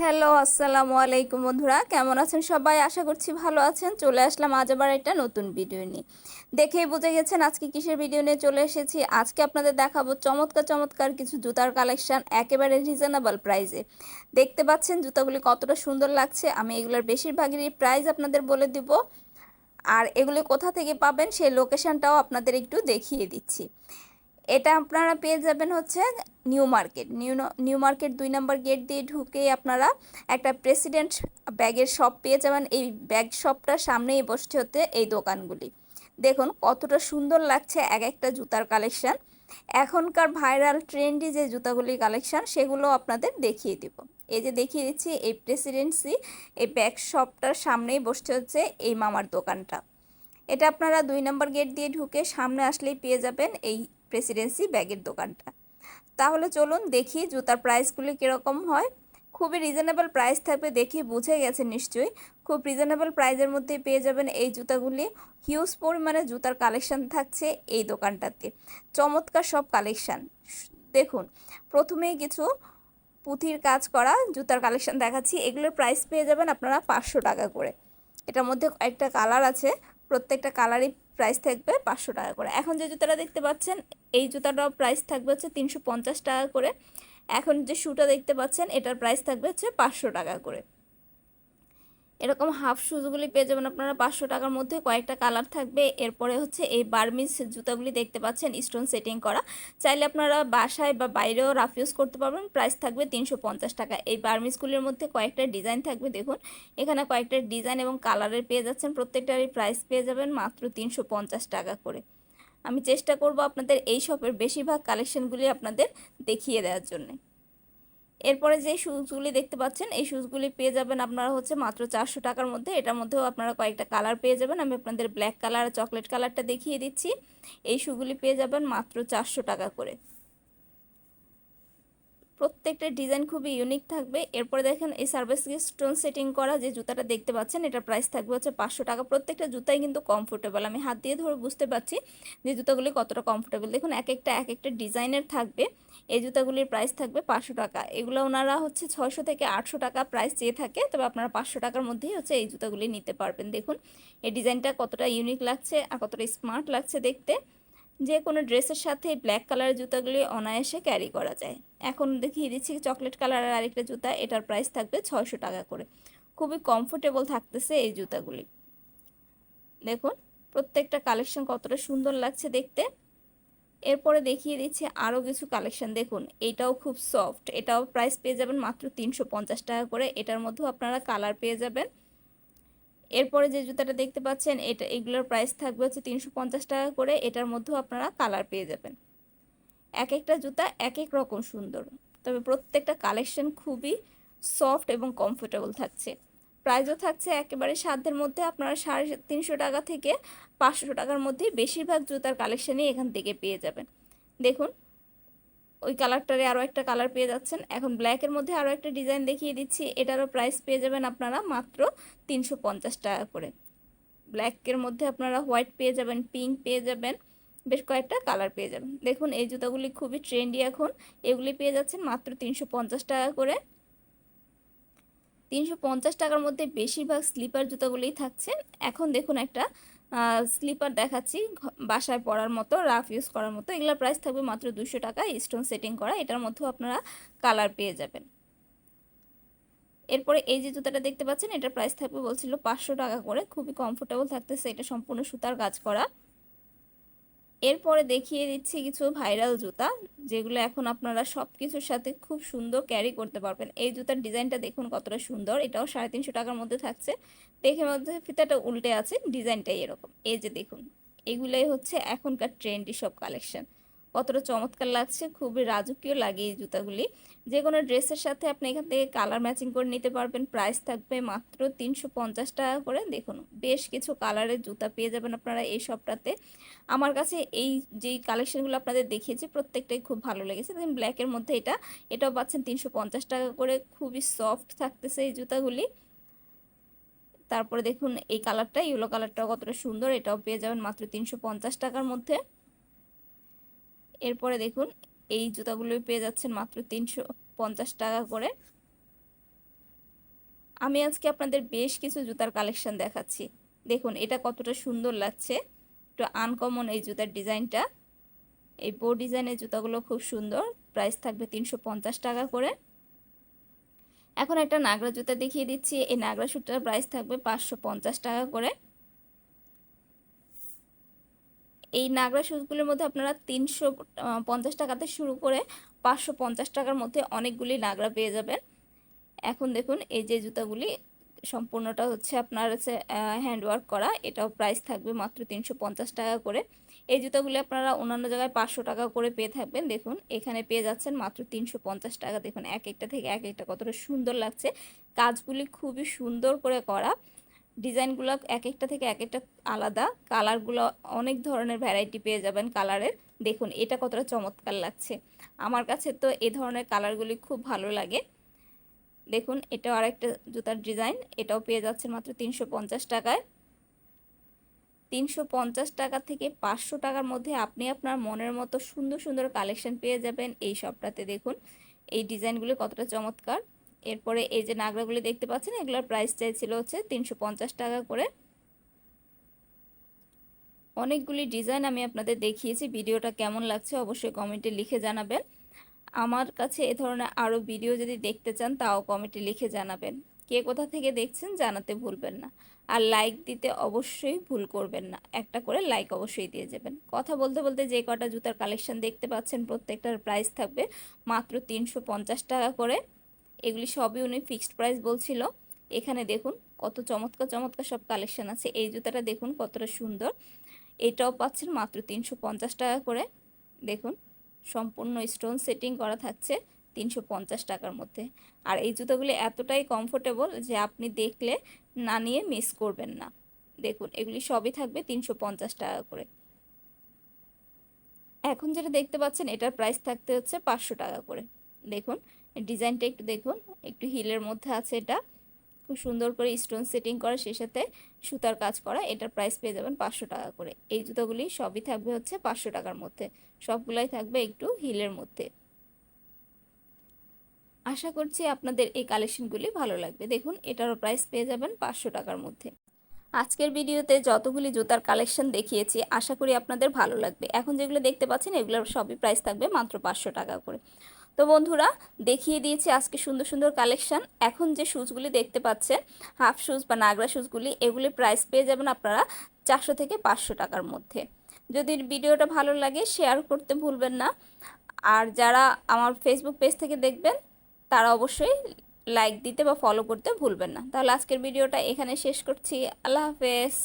Hello, আসসালামু আলাইকুম বন্ধুরা। কেমন আছেন সবাই? আশা করছি ভালো আছেন। চলে আসলাম আজ আবার একটা নতুন ভিডিও নিয়ে। দেখেই বুঝে গেছেন আজকে কিসের ভিডিও নিয়ে চলে এসেছি। আজকে আপনাদের দেখাবো চমৎকার চমৎকার কিছু জুতার কালেকশন একেবারে রিজনেবল প্রাইসে দেখতে পাচ্ছেন জুতাগুলি কতটা সুন্দর লাগছে। আমি এগুলোর বেশিরভাগেরই প্রাইস আপনাদের বলে দিব। আর এগুলি কোথা থেকে পাবেন সেই লোকেশনটাও আপনাদের একটু দেখিয়ে দিচ্ছি। এটা আপনারা পেয়ে যাবেন হচ্ছে New Market. New New Market দুই নম্বর গেট দিয়ে ঢুকে আপনারা একটা প্রেসিডেন্ট ব্যাগের শপ পেয়ে যাবেন। এই ব্যাগ শপটার সামনেই বসছে হতে এই দোকানগুলি। দেখুন কতটা সুন্দর লাগছে এক একটা জুতার কালেকশান। এখনকার ভাইরাল ট্রেন্ডি যে জুতাগুলির কালেকশান সেগুলো আপনাদের দেখিয়ে দিব। এই যে দেখিয়ে দিচ্ছি এই প্রেসিডেন্সি, এই ব্যাগ শপটার সামনেই বসছে হচ্ছে এই মামার দোকানটা। এটা আপনারা দুই নম্বর গেট দিয়ে ঢুকে সামনে আসলেই পেয়ে যাবেন এই প্রেসিডেন্সি ব্যাগের দোকানটা। তাহলে চলুন দেখি জুতার প্রাইসগুলি কীরকম হয়। খুবই রিজনেবল প্রাইস থাকবে দেখে বুঝে গেছে নিশ্চয়ই। খুব রিজনেবল প্রাইসের মধ্যে পেয়ে যাবেন এই জুতাগুলি। হিউজ পরিমাণে জুতার কালেকশান থাকছে এই দোকানটাতে। চমৎকার সব কালেকশান দেখুন, প্রথমেই কিছু পুঁথির কাজ করা জুতার কালেকশান দেখাচ্ছি। এগুলোর প্রাইস পেয়ে যাবেন আপনারা পাঁচশো টাকা করে। এটার মধ্যে একটা কালার আছে। প্রত্যেকটা কালারই প্রাইস থাকবে পাঁচশো টাকা করে। এখন যে জুতাটা দেখতে পাচ্ছেন, এই জুতাটাও প্রাইস থাকবে হচ্ছে তিনশো পঞ্চাশ টাকা করে। এখন যে শ্যুটা দেখতে পাচ্ছেন, এটার প্রাইস থাকবে হচ্ছে পাঁচশো টাকা করে। এরকম হাফ শুজগুলি পেয়ে যাবেন আপনারা পাঁচশো টাকার মধ্যে। কয়েকটা কালার থাকবে। এরপরে হচ্ছে এই বার্মিস জুতাগুলি দেখতে পাচ্ছেন স্টোন সেটিং করা। চাইলে আপনারা বাসায় বা বাইরেও রাফ ইউজ করতে পারবেন। প্রাইস থাকবে তিনশো পঞ্চাশ টাকা। এই বার্মিসগুলির মধ্যে কয়েকটা ডিজাইন থাকবে, দেখুন। এখানে কয়েকটা ডিজাইন এবং কালারের পেয়ে যাচ্ছেন। প্রত্যেকটারই প্রাইস পেয়ে যাবেন মাত্র তিনশো পঞ্চাশ টাকা করে। আমি চেষ্টা করব আপনাদের এই শপের বেশিরভাগ কালেকশনগুলি আপনাদের দেখিয়ে দেওয়ার জন্যে। এরপরে যে শুজগুলি দেখতে পাচ্ছেন, এই শুজগুলি পেয়ে যাবেন আপনারা হচ্ছে মাত্র চারশো টাকার মধ্যে। এটার মধ্যেও আপনারা কয়েকটা কালার পেয়ে যাবেন। আমি আপনাদের ব্ল্যাক কালার চকলেট কালারটা দেখিয়ে দিচ্ছি। এই শুগুলি পেয়ে যাবেন মাত্র চারশো টাকা করে। প্রত্যেকটা ডিজাইন খুবই ইউনিক থাকবে। এরপরে দেখেন এই সার্ভিস স্টোন সেটিং করা যে জুতাটা দেখতে পাচ্ছেন, এটার প্রাইস থাকবে হচ্ছে পাঁচশো টাকা। প্রত্যেকটা জুতাই কিন্তু কমফোর্টেবল আমি হাত দিয়ে ধরে বুঝতে পারছি যে জুতাগুলি কতটা কমফোর্টেবল দেখুন এক একটা এক একটা ডিজাইনের থাকবে। এই জুতাগুলির প্রাইস থাকবে পাঁচশো টাকা। এগুলো ওনারা হচ্ছে ছয়শো থেকে আটশো টাকা প্রাইস চেয়ে থাকে। তবে আপনারা পাঁচশো টাকার মধ্যেই হচ্ছে এই জুতাগুলি নিতে পারবেন। দেখুন, এই ডিজাইনটা কতটা ইউনিক লাগছে আর কতটা স্মার্ট লাগছে দেখতে। যে কোনো ড্রেসের সাথে ব্ল্যাক কালারের জুতাগুলি অনায়াসে ক্যারি করা যায়। এখন দেখিয়ে দিচ্ছি চকলেট কালারের আরেকটা জুতা, এটার প্রাইস থাকবে ছয়শো টাকা করে। খুবই কমফোর্টেবল থাকতেছে এই জুতাগুলি। দেখুন, প্রত্যেকটা কালেকশন কতটা সুন্দর লাগছে দেখতে। এরপরে দেখিয়ে দিচ্ছি আরও কিছু কালেকশন দেখুন, এটাও খুব সফট এটাও প্রাইস পেয়ে যাবেন মাত্র তিনশো পঞ্চাশ টাকা করে। এটার মধ্যেও আপনারা কালার পেয়ে যাবেন। এরপরে যে জুতাটা দেখতে পাচ্ছেন, এটা এগুলোর প্রাইস থাকবে হচ্ছে তিনশো পঞ্চাশ টাকা করে। এটার মধ্যেও আপনারা কালার পেয়ে যাবেন। এক একটা জুতা এক এক রকম সুন্দর। তবে প্রত্যেকটা কালেকশন খুবই সফট এবং কমফোর্টেবল থাকছে। প্রাইসও থাকছে একেবারে সাধ্যের মধ্যে। আপনারা সাড়ে তিনশো টাকা থেকে পাঁচশো টাকার মধ্যেই বেশিরভাগ জুতার কালেকশানই এখান থেকে পেয়ে যাবেন। দেখুন ওই কালারটারে আরও একটা কালার পেয়ে যাচ্ছেন। এখন ব্ল্যাকের মধ্যে আরও একটা ডিজাইন দেখিয়ে দিচ্ছি। এটারও প্রাইস পেয়ে যাবেন আপনারা মাত্র তিনশো পঞ্চাশ টাকা করে। ব্ল্যাকের মধ্যে আপনারা হোয়াইট পেয়ে যাবেন, পিঙ্ক পেয়ে যাবেন, বেশ কয়েকটা কালার পেয়ে যাবেন। দেখুন, এই জুতাগুলি খুবই ট্রেন্ডি এখন। এগুলি পেয়ে যাচ্ছেন মাত্র তিনশো পঞ্চাশ টাকা করে। তিনশো পঞ্চাশ টাকার মধ্যে বেশিরভাগ স্লিপার জুতাগুলিই থাকছে। এখন দেখুন একটা স্লিপার দেখাচ্ছি বাসায় পরার মতো, রাফ ইউজ করার মতো। এগুলোর প্রাইস থাকবে মাত্র দুশো টাকা স্টোন সেটিং করা। এটার মধ্যেও আপনারা কালার পেয়ে যাবেন। এরপরে এই যে জুতাটা দেখতে পাচ্ছেন, এটার প্রাইস থাকবে বলছিল পাঁচশো টাকা করে। খুবই কমফোর্টেবল থাকতেছে, এটা সম্পূর্ণ সুতার কাজ করা। এরপরে দেখিয়ে দিচ্ছি কিছু ভাইরাল জুতা, যেগুলো এখন আপনারা সব কিছুর সাথে খুব সুন্দর ক্যারি করতে পারবেন। এই জুতার ডিজাইনটা দেখুন কতটা সুন্দর, এটাও সাড়ে তিনশো টাকার মধ্যে থাকছে। দেখে মধ্যে ফিতাটা উল্টে আছে, ডিজাইনটাই এরকম। এই যে দেখুন, এগুলোই হচ্ছে এখনকার ট্রেন্ডি সব কালেকশন কতটা চমৎকার লাগছে, খুবই রাজকীয় লাগে এই জুতাগুলি। যে কোনো ড্রেসের সাথে আপনি এখান থেকে কালার ম্যাচিং করে নিতে পারবেন প্রাইস থাকবে মাত্র তিনশো পঞ্চাশ টাকা করে। দেখুন, বেশ কিছু কালারের জুতা পেয়ে যাবেন আপনারা এই সবটাতে আমার কাছে এই যেই কালেকশনগুলো আপনাদের দেখিয়েছি, প্রত্যেকটাই খুব ভালো লেগেছে। দেখুন ব্ল্যাকের মধ্যে এটা, এটাও পাচ্ছেন তিনশো পঞ্চাশ টাকা করে। খুবই সফট থাকতেছে এই জুতাগুলি। তারপরে দেখুন, এই কালারটা ইয়েলো কালারটাও কতটা সুন্দর, এটাও পেয়ে যাবেন মাত্র তিনশো পঞ্চাশ টাকার মধ্যে। এরপরে দেখুন, এই জুতাগুলো পেয়ে যাচ্ছেন মাত্র তিনশো পঞ্চাশ টাকা করে। আমি আজকে আপনাদের বেশ কিছু জুতার কালেকশন দেখাচ্ছি। দেখুন, এটা কতটা সুন্দর লাগছে। একটু আনকমন এই জুতার ডিজাইনটা। এই বো ডিজাইনের জুতাগুলো খুব সুন্দর। প্রাইস থাকবে তিনশো পঞ্চাশ টাকা করে। এখন একটা নাগরা জুতা দেখিয়ে দিচ্ছি। এই নাগরা সুটার প্রাইস থাকবে পাঁচশো পঞ্চাশ টাকা করে। এই নাগরা শুজগুলির মধ্যে আপনারা তিনশো পঞ্চাশ টাকাতে শুরু করে পাঁচশো পঞ্চাশ টাকার মধ্যে অনেকগুলি নাগরা পেয়ে যাবেন। এখন দেখুন, এই যে জুতাগুলি, সম্পূর্ণটা হচ্ছে আপনার হচ্ছে হ্যান্ডওয়ার্ক করা। এটাও প্রাইস থাকবে মাত্র তিনশো পঞ্চাশ টাকা করে। এই জুতাগুলি আপনারা অন্যান্য জায়গায় পাঁচশো টাকা করে পেয়ে থাকবেন। দেখুন, এখানে পেয়ে যাচ্ছেন মাত্র তিনশো পঞ্চাশ টাকা। দেখুন, এক একটা থেকে এক একটা কতটা সুন্দর লাগছে। কাজগুলি খুবই সুন্দর করে করা। ডিজাইনগুলো এক একটা থেকে এক একটা আলাদা। কালারগুলো অনেক ধরনের ভ্যারাইটি পেয়ে যাবেন কালারের। দেখুন, এটা কতটা চমৎকার লাগছে। আমার কাছে তো এ ধরনের কালারগুলি খুব ভালো লাগে। দেখুন, এটাও আর একটা জুতার ডিজাইন। এটাও পেয়ে যাচ্ছে মাত্র তিনশো পঞ্চাশ টাকায়। তিনশো পঞ্চাশ টাকা থেকে পাঁচশো টাকার মধ্যে আপনি আপনার মনের মতো সুন্দর সুন্দর কালেকশন পেয়ে যাবেন এই শপটাতে দেখুন, এই ডিজাইনগুলি কতটা চমৎকার। এরপরে এই যে নাগরাগুলি দেখতে পাচ্ছেন, এগুলোর প্রাইস চাইছিল হচ্ছে তিনশো পঞ্চাশ টাকা করে। অনেকগুলি ডিজাইন আমি আপনাদের দেখিয়েছি, ভিডিওটা কেমন লাগছে অবশ্যই কমেন্টে লিখে জানাবেন। আমার কাছে এ ধরনের আরও ভিডিও যদি দেখতে চান, তাও কমেন্টে লিখে জানাবেন। কে কোথা থেকে দেখছেন জানাতে ভুলবেন না। আর লাইক দিতে অবশ্যই ভুল করবেন না। একটা করে লাইক অবশ্যই দিয়ে যাবেন। কথা বলতে বলতে যে কটা জুতার কালেকশন দেখতে পাচ্ছেন, প্রত্যেকটার প্রাইস থাকবে মাত্র তিনশো পঞ্চাশ টাকা করে। এগুলি সবই উনি ফিক্সড প্রাইস বলছিল। এখানে দেখুন কত চমৎকার চমৎকার সব কালেকশন আছে। এই জুতাটা দেখুন কতটা সুন্দর। এটাও পাচ্ছেন মাত্র তিনশো পঞ্চাশ টাকা করে। দেখুন, সম্পূর্ণ স্টোন সেটিং করা থাকছে তিনশো পঞ্চাশ টাকার মধ্যে। আর এই জুতোগুলি এতটাই কমফোর্টেবল যে আপনি দেখলে না নিয়ে মিস করবেন না। দেখুন, এগুলি সবই থাকবে তিনশো পঞ্চাশ টাকা করে। এখন যেটা দেখতে পাচ্ছেন, এটার প্রাইস থাকতে হচ্ছে পাঁচশো টাকা করে। দেখুন ডিজাইনটা একটু দেখুন, একটু হিলের মধ্যে আছে এটা। খুব সুন্দর করে স্টোন সেটিং করা সে সাথে সুতার কাজ করা, এটার প্রাইস পেয়ে যাবেন পাঁচশো টাকা করে। এই জুতোগুলি সবই থাকবে হচ্ছে পাঁচশো টাকার মধ্যে, সবগুলাই থাকবে একটু হিলের মধ্যে। আশা করছি আপনাদের এই কালেকশনগুলি ভালো লাগবে। দেখুন, এটারও প্রাইস পেয়ে যাবেন পাঁচশো টাকার মধ্যে। আজকের ভিডিওতে যতগুলি জুতার কালেকশন দেখিয়েছি, আশা করি আপনাদের ভালো লাগবে। এখন যেগুলো দেখতে পাচ্ছেন, এগুলোর সবই প্রাইস থাকবে মাত্র পাঁচশো টাকা করে। তো বন্ধুরা, দেখিয়ে দিয়েছি আজকে সুন্দর সুন্দর কালেকশান। এখন যে শ্যুজগুলি দেখতে পাচ্ছেন হাফ শ্যুজ বা নাগরা শ্যুজগুলি এগুলি প্রাইস পেয়ে যাবেন আপনারা চারশো থেকে পাঁচশো টাকার মধ্যে। যদি ভিডিওটা ভালো লাগে শেয়ার করতে ভুলবেন না। আর যারা আমার ফেসবুক পেজ থেকে দেখবেন, তারা অবশ্যই লাইক দিতে বা ফলো করতে ভুলবেন না। তাহলে আজকের ভিডিওটা এখানে শেষ করছি। আল্লাহ হাফেজ।